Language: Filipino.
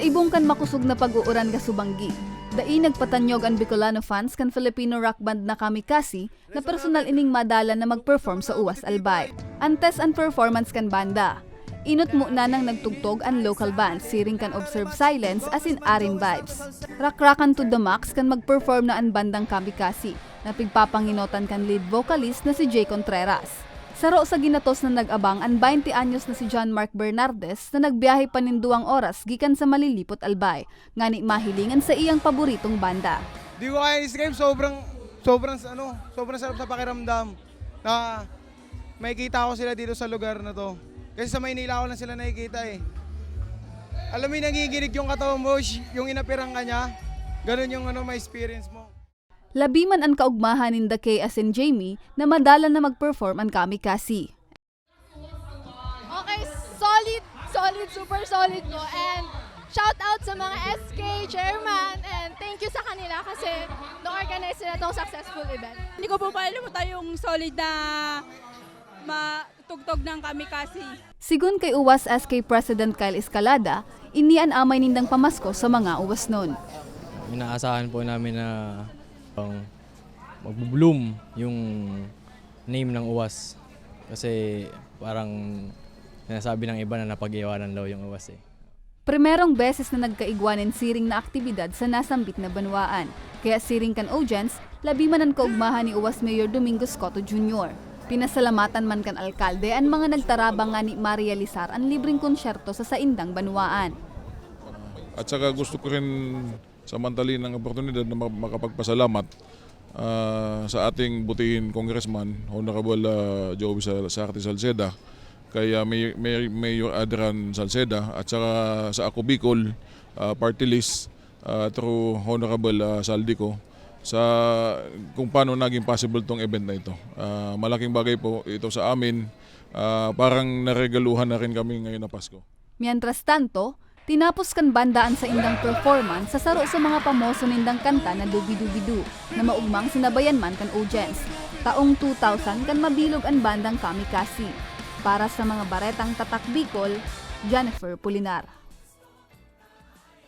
Sa ibong kan makusog na pag-uuran ka subanggi, dai nagpatanyog ang Bicolano fans kan Filipino rock band na Kamikasi na personal ining madala na mag-perform sa Uwas Albay. Antes ang performance kan banda. Inot mo na nang nagtugtog ang local band, siring kan Observe Silence as in Arim Vibes. Rakrakan to the max kan mag-perform na ang bandang Kamikasi na pigpapanginotan kan lead vocalist na si Jay Contreras. Saro sa ginatos na nag-abang ang 20 anyos na si John Mark Bernardes na nagbiyahe paninduang oras gikan sa Malilipot Albay, ngani mahilingan sa iyang paboritong banda. Di ko kaya i-describe, sobrang, sobrang, ano, sobrang sarap sa pakiramdam na makikita ko sila dito sa lugar na to. Kasi sa Maynila ko lang sila nakikita eh. Alam mo yung nangiginig yung katawan mo, yung inapirang ka niya, ganun yung ano, may experience mo. Labi man ang kaugmahan ni Kay as in Jamie na madala na mag-perform ang Kamikasi. Okay, solid, solid, super solid po. And shout out sa mga SK chairman and thank you sa kanila kasi na-organize nila tong successful event. Hindi ko po paalimutan yung solid na matugtog ng kamikasi. Sigun kay Uwas SK President Kyle Escalada, inian amay nindang pamasko sa mga uwas nun. Inaasahan po namin na um, mag-bloom yung name ng UWAS. Kasi parang sinasabi ng iba na napag-iwanan daw yung UWAS eh. Primerong beses na nagkaigwanin siring na aktibidad sa nasambit na banwaan. Kaya siring kan audience, labi man ang kaugmahan ni Uwas Mayor Domingo Scotto Jr. Pinasalamatan man kan alkalde ang mga nagtarabang nga ni Maria Lizar ang libreng konsyerto sa saindang banwaan. At saka gusto ko rin samantalin ng oportunidad na mak- makapagpasalamat ah, sa ating butihin congressman, Honorable uh, Joey Sal- Sarte Salceda, kay ah, May- May- Mayor Adrian Salceda, at saka sa Ako Bicol ah, party list ah, through Honorable uh, Saldico sa kung paano naging possible tong event na ito. Ah, malaking bagay po ito sa amin. Ah, parang naregaluhan na rin kami ngayon na Pasko. Mientras tanto, tinapos kan bandaan sa indang performance sa saro sa mga pamoso nindang kanta na Dubi-Dubi-Du na maugmang sinabayan man kan audience. Taong 2000 kan mabilog ang bandang Kamikasi. Para sa mga baretang tatak Bicol, Jennifer Pulinar.